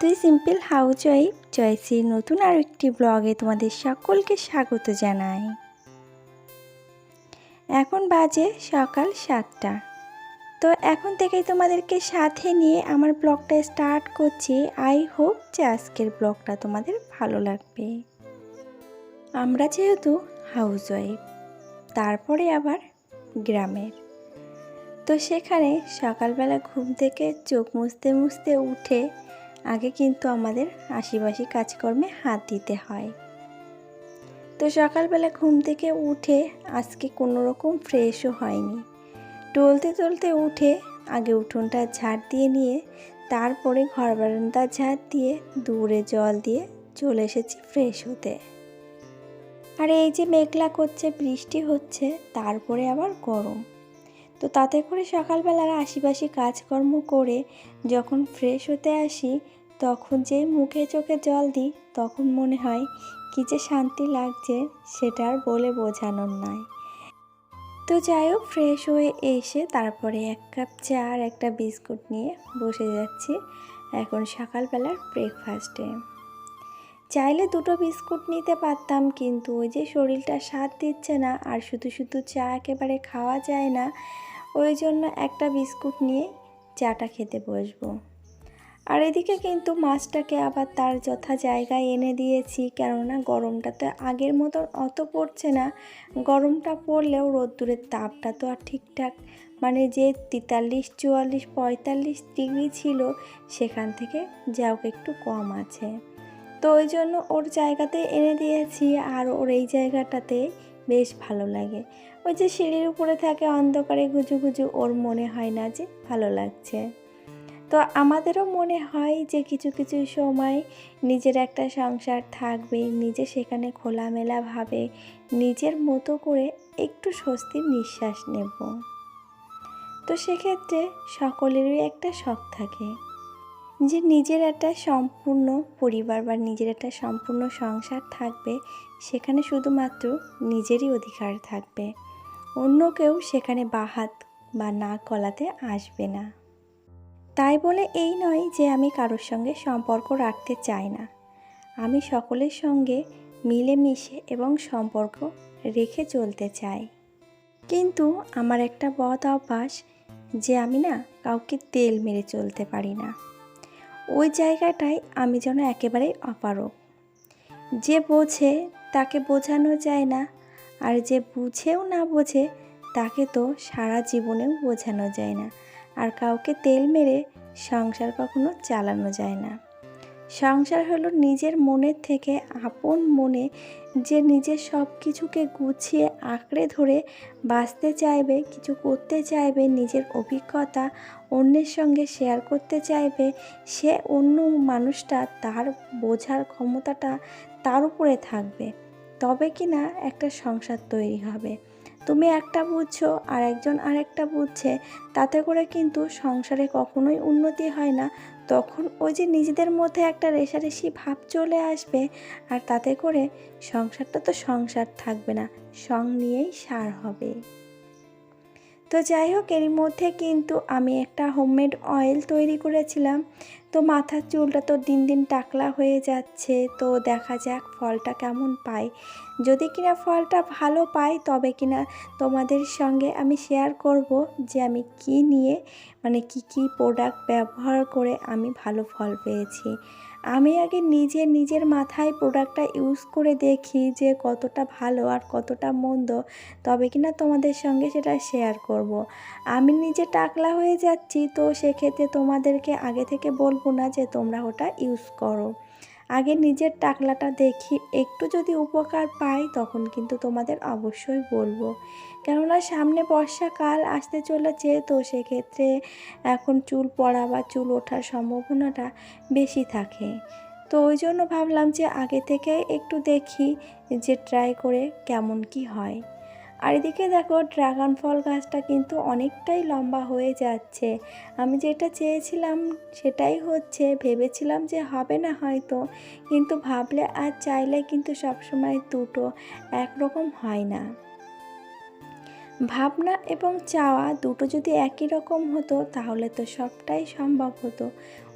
তুই simple house wife জয়সির নতুন আর একটি ব্লগে তোমাদের সকলকে স্বাগত জানাই। এখন বাজে সকাল সাতটা। তো এখন থেকেই তোমাদেরকে সাথে নিয়ে আমার ব্লগটা স্টার্ট করছি। আই হোপ যে আজকের ব্লগটা তোমাদের ভালো লাগবে। আমরা যেহেতু হাউস ওয়াইফ তারপরে আবার গ্রামের। তো সেখানে সকালবেলা ঘুম থেকে চোখ মুছতে মুছতে উঠে আগে কিন্তু আমাদের আশিবাসি কাজকর্মে হাত দিতে হয়। তো সকালবেলা ঘুম থেকে উঠে আজকে কোনো রকম ফ্রেশও হয়নি। টলতে টলতে উঠে আগে উঠোনটা ঝাড় দিয়ে নিয়ে, তারপরে ঘর বারান্দা ঝাড় দিয়ে দূরে জল দিয়ে চলে এসেছি ফ্রেশ হতে। আর এই যে মেঘলা করছে, বৃষ্টি হচ্ছে, তারপরে আবার গরম। তো তাতে করে সকালবেলার আশিপাশি কাজকর্ম করে যখন ফ্রেশ হতে আসি তখন যে মুখে চোখে জল দিই, তখন মনে হয় কী যে শান্তি লাগছে, সেটা আর বলে বোঝানোর নয় তো যাই হোক ফ্রেশ হয়ে এসে তারপরে এক কাপ চা আর একটা বিস্কুট নিয়ে বসে যাচ্ছি এখন সকালবেলার ব্রেকফাস্টে চাইলে দুটো বিস্কুট নিতে পারতাম, কিন্তু ওই যে শরীরটা স্বাদ দিচ্ছে না আর শুধু শুধু চা একেবারে খাওয়া যায় না, ওই জন্য একটা বিস্কুট নিয়ে চাটা খেতে বসবো। আর এদিকে কিন্তু মাছটাকে আবার তার যথা জায়গায় এনে দিয়েছি, কেননা গরমটা তো আগের মতন অত পড়ছে না। গরমটা পড়লেও রোদ্দুরের তাপটা তো আর ঠিকঠাক। মানে যে তেতাল্লিশ, চুয়াল্লিশ, পঁয়তাল্লিশ ডিগ্রি ছিল, সেখান থেকে যাও একটু কম আছে। তো ওই জন্য ওর জায়গাতে এনে দিয়েছি আর ওর এই জায়গাটাতে বেশ ভালো লাগে। ওই যে সিঁড়ির উপরে থাকে অন্ধকারে গুজু গুজু ওর মনে হয় না যে ভালো লাগছে। তো আমাদেরও মনে হয় যে কিছু কিছু সময় নিজের একটা সংসার থাকবে, নিজে সেখানে খোলামেলাভাবে নিজের মতো করে একটু স্বস্তির নিঃশ্বাস নেব। তো সেক্ষেত্রে সকলেরই একটা শখ থাকে যে নিজের একটা সম্পূর্ণ পরিবার বা নিজের একটা সম্পূর্ণ সংসার থাকবে, সেখানে শুধুমাত্র নিজেরই অধিকার থাকবে। অন্য কেউ সেখানে বাহাত বা না কলাতে আসবে না। তাই বলে এই নয় যে আমি কারোর সঙ্গে সম্পর্ক রাখতে চাই না। আমি সকলের সঙ্গে মিলেমিশে এবং সম্পর্ক রেখে চলতে চাই। কিন্তু আমার একটা বদ অভ্যাস যে আমি না কাউকে তেল মেরে চলতে পারি না। ওই জায়গাটায় আমি যেন একেবারেই অপারক যে বোঝে তাকে বোঝানো যায় না, আর যে বুঝেও না বোঝে তাকে তো সারা জীবনেও বোঝানো যায় না। আর কাউকে তেল মেরে সংসার কখনো চালানো যায় না। সংসার হলো নিজের মনের থেকে আপন মনে যে নিজের সব কিছুকে গুছিয়ে আঁকড়ে ধরে বাঁচতে চাইবে, কিছু করতে চাইবে, নিজের অভিজ্ঞতা অন্যের সঙ্গে শেয়ার করতে চাইবে, সে অন্য মানুষটা তার বোঝার ক্ষমতাটা তার উপরে থাকবে। তবে কি না একটা সংসার তৈরি হবে। তুমি একটা বুঝছ আর একজন আরেকটা বুঝছে, তাতে করে কিন্তু সংসারে কখনোই উন্নতি হয় না। তখন ওই যে নিজেদের মধ্যে একটা রেশারেশি ভাব চলে আসবে, আর তাতে করে সংসারটা তো সংসার থাকবে না, সং নিয়েই সার হবে। তো যাই হোক, এরই মধ্যে কিন্তু আমি একটা হোমমেড অয়েল তৈরি করেছিলাম। তো মাথার চুলটা তো দিন দিন টাকলা হয়ে যাচ্ছে, তো দেখা যাক ফলটা কেমন পাই। যদি কিনা ফলটা ভালো পাই, তবে কিনা তোমাদের সঙ্গে আমি শেয়ার করব যে আমি কি নিয়ে মানে কি কি প্রোডাক্ট ব্যবহার করে আমি ভালো ফল পেয়েছি। আমি আগে নিজে নিজের মাথায় প্রোডাক্টটা ইউজ করে দেখি যে কতটা ভালো আর কতটা মন্দ, তবে কিনা তোমাদের সঙ্গে সেটা শেয়ার করব। আমি নিজে টাকলা হয়ে যাচ্ছি, তো সেক্ষেত্রে তোমাদেরকে আগে থেকে বলব না যে তোমরা ওটা ইউজ করো আগে নিজের টাকলাটা দেখি, একটু যদি উপকার পাই তখন কিন্তু তোমাদের অবশ্যই বলব। কেননা সামনে বর্ষাকাল আসতে চলেছে, তো সেক্ষেত্রে এখন চুল পড়া বা চুল ওঠার সম্ভাবনাটা বেশি থাকে। তো ওই জন্য ভাবলাম যে আগে থেকে একটু দেখি, যে ট্রাই করে কেমন কি হয়। আর এদিকে দেখো, ড্রাগন ফল গাছটা কিন্তু অনেকটাই লম্বা হয়ে যাচ্ছে। আমি যেটা চেয়েছিলাম সেটাই হচ্ছে, ভেবেছিলাম যে হবে না হয়তো, কিন্তু ভাবলে আর চাইলে কিন্তু সবসময় দুটো একরকম হয় না। ভাবনা এবং চাওয়া দুটো যদি একই রকম হতো, তাহলে তো সবটাই সম্ভব হতো।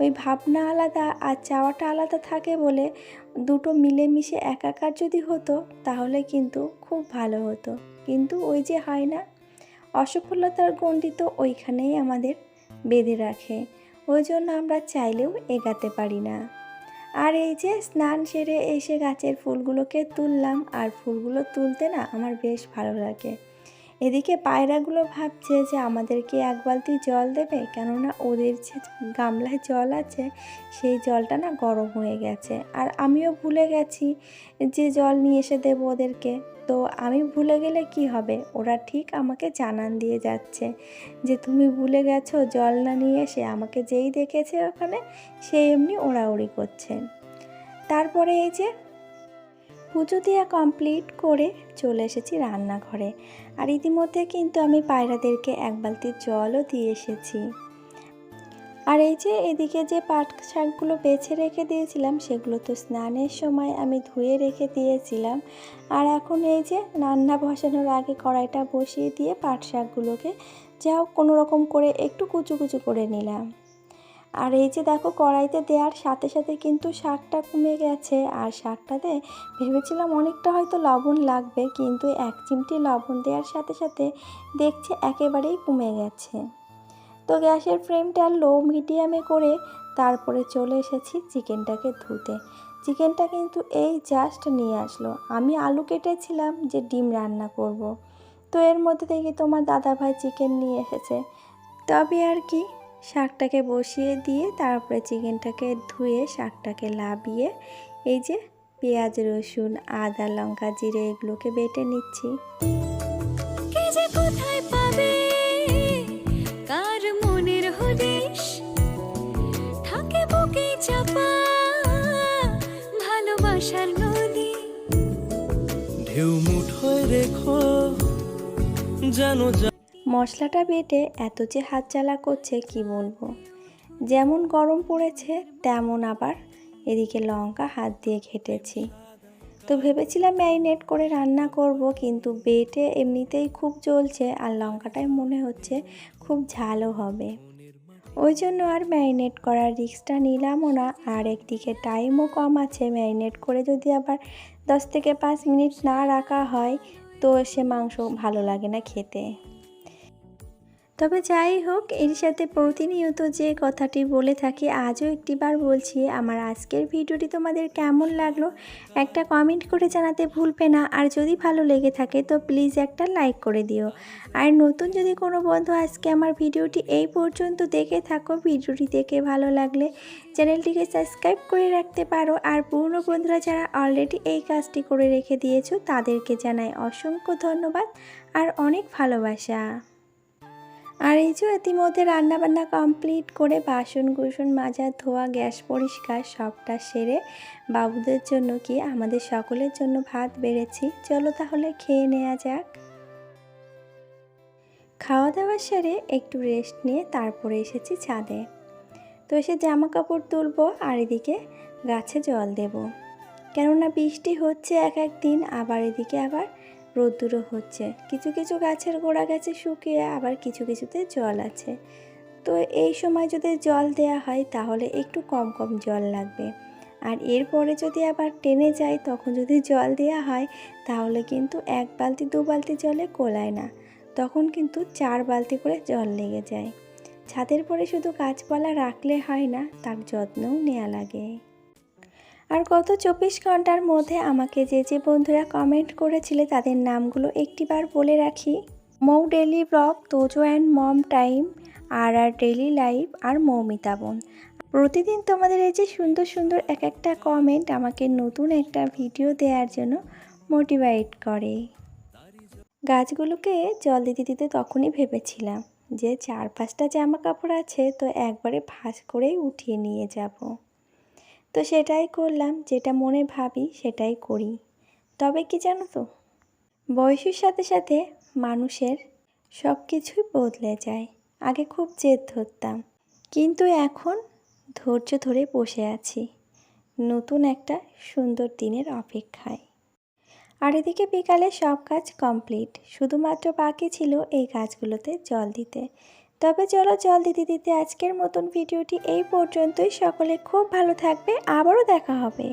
ওই ভাবনা আলাদা আর চাওয়াটা আলাদা থাকে বলে দুটো মিলেমিশে একাকার যদি হতো, তাহলে কিন্তু খুব ভালো হতো। কিন্তু ওই যে হয় না? অসফলতার গণ্ডি তো ওইখানেই আমাদের বেঁধে রাখে। ওই জন্য আমরা চাইলেও এগাতে পারি না। আর এই যে স্নান সেরে এসে গাছের ফুলগুলোকে তুললাম, আর ফুলগুলো তুলতে না আমার বেশ ভালো লাগে। এদিকে পায়রাগুলো ভাবছে যে আমাদেরকে এক বালতি জল দেবে, কেননা ওদের যে গামলায় জল আছে, সেই জলটা না গরম হয়ে গেছে। আর আমিও ভুলে গেছি যে জল নিয়ে এসে দেবো ওদেরকে। তো আমি ভুলে গেলে কি হবে? ওরা ঠিক আমাকে জানান দিয়ে যাচ্ছে যে, তুমি ভুলে গেছো জল না নিয়ে এসে আমাকে যেই দেখেছে ওখানে, সেই এমনি ওড়াউড়ি করছে। তারপরে এই যে পুজো দেওয়া কমপ্লিট করে চলে এসেছি রান্নাঘরে। আর ইতিমধ্যে কিন্তু আমি পায়রাদেরকে এক বালতি জলও দিয়ে এসেছি। আর এই যে এদিকে যে পাট শাকগুলো বেছে রেখে দিয়েছিলাম, সেগুলো তো স্নানের সময় আমি ধুয়ে রেখে দিয়েছিলাম। আর এখন এই যে রান্না বসানোর আগে কড়াইটা বসিয়ে দিয়ে পাট শাকগুলোকে যাও কোনো রকম করে একটু কুচু কুচু করে নিলাম। আর এই যে দেখো কড়াইতে দেওয়ার সাথে সাথে কিন্তু শাকটা কমে গেছে। আর শাকটাতে ভেবেছিলাম অনেকটা হয়তো লবণ লাগবে, কিন্তু এক চিমটি লবণ দেওয়ার সাথে সাথে দেখছে একেবারেই কমে গেছে। তো গ্যাসের ফ্লেমটা লো মিডিয়ামে করে তারপরে চলে এসেছি চিকেনটাকে ধুতে। চিকেনটা কিন্তু এই জাস্ট নিয়ে আসলো। আমি আলু কেটেছিলাম যে ডিম রান্না করব। তো এর মধ্যে থেকে তোমার দাদাভাই চিকেন নিয়ে এসেছে। তবে আর কি শাকটাকে বসিয়ে দিয়ে তারপরে চিকেনটাকে ধুয়ে শাকটাকে লাবিয়ে এই যে পেঁয়াজ রসুন আদা লঙ্কা জিরে এগুলোকে বেটে নিচ্ছি। কে যে কোথায় পাবে? কার মনের হদিশ? থাকে ভালোবাসার নদী। ঢেউ মুঠোয় রেখো যেন যা- মশলাটা বেটে এত যে হাত জ্বালা করছে কি বলব? যেমন গরম পড়েছে, তেমন আবার এদিকে লঙ্কা হাত দিয়ে ঘেটেছি। তো ভেবেছিলাম ম্যারিনেট করে রান্না করব, কিন্তু বেটে এমনিতেই খুব জ্বলছে আর লঙ্কাটাই মনে হচ্ছে খুব ঝালও হবে। ওই জন্য আর ম্যারিনেট করার রিস্কটা নিলামও না, আর একদিকে টাইমও কম আছে। ম্যারিনেট করে যদি আবার দশ থেকে পাঁচ মিনিট না রাখা হয়, তো সে মাংস ভালো লাগে না খেতে। তবে যাই হোক, এর সাথে প্রতিনিয়ত যে কথাটি বলে থাকি, আজও একটিবার বলছি, আমার আজকের ভিডিওটি তোমাদের কেমন লাগল একটা কমেন্ট করে জানাতে ভুলবে না। আর যদি ভালো লেগে থাকে, তো প্লিজ একটা লাইক করে দিও। আর নতুন যদি কোনো বন্ধু আজকে আমার ভিডিওটি এই পর্যন্ত দেখে থাকো, ভিডিওটি দেখে ভালো লাগলে চ্যানেলটিকে সাবস্ক্রাইব করে রাখতে পারো। আর পুরনো বন্ধুরা যারা অলরেডি এই কাজটি করে রেখে দিয়েছ, তাদেরকে জানাই অসংখ্য ধন্যবাদ আর অনেক ভালোবাসা। আর এই যে ইতিমধ্যে রান্নাবান্না কমপ্লিট করে বাসন কুসন মাজা ধোয়া, গ্যাস পরিষ্কার, সবটা সেরে বাবুদের জন্য কি আমাদের সকলের জন্য ভাত বেড়েছি? চলো তাহলে খেয়ে নেওয়া যাক। খাওয়া দাওয়া সেরে একটু রেস্ট নিয়ে তারপরে এসেছি ছাদে। তো এসে জামা কাপড় তুলবো আর এদিকে গাছে জল দেব। কেননা বৃষ্টি হচ্ছে এক এক দিন আবার এদিকে আবার রোদ্দুরও হচ্ছে। কিছু কিছু গাছের গোড়া গেছে শুকিয়ে, আবার কিছু কিছুতে জল আছে। তো এই সময় যদি জল দেয়া হয়, তাহলে একটু কম কম জল লাগবে। আর এরপরে যদি আবার টেনে যায়, তখন যদি জল দেওয়া হয়, তাহলে কিন্তু এক বালতি, দু বালতি জলে কোলায় না। তখন কিন্তু চার বালতি করে জল লেগে যায়। ছাদের পরে শুধু গাছপালা রাখলে হয় না, তার যত্নও নেওয়া লাগে। আর গত চব্বিশ ঘণ্টার মধ্যে আমাকে যে যে বন্ধুরা কমেন্ট করেছিলে তাদের নামগুলো একটিবার বলে রাখি। Mou daily blog, Tojo and mom time আর আর ডেলি লাইফ আর মৌমিতা বোন। প্রতিদিন তোমাদের এই যে সুন্দর সুন্দর এক একটা কমেন্ট আমাকে নতুন একটা ভিডিও দেওয়ার জন্য মোটিভেট করে। গাছগুলোকে জল দিতে দিতে তখনই ভেবেছিলাম যে চার পাঁচটা জামা কাপড় আছে তো একবারে ভাঁজ করেই উঠিয়ে নিয়ে যাব। তো সেটাই করলাম, যেটা মনে ভাবি সেটাই করি। তবে কি জানো তো? বয়সের সাথে সাথে মানুষের সব কিছুই বদলে যায়। আগে খুব জেদ ধরতাম, কিন্তু এখন ধৈর্য ধরে বসে আছি, নতুন একটা সুন্দর দিনের অপেক্ষায়। আর এদিকে বিকালে সব কাজ কমপ্লিট শুধুমাত্র বাকি ছিল এই গাছগুলোতে জল দিতে। তবে চলো জল দিতে দিতে আজকের মতন ভিডিওটি এই পর্যন্তই। সকলে খুব ভালো থাকবে। আবারও দেখা হবে।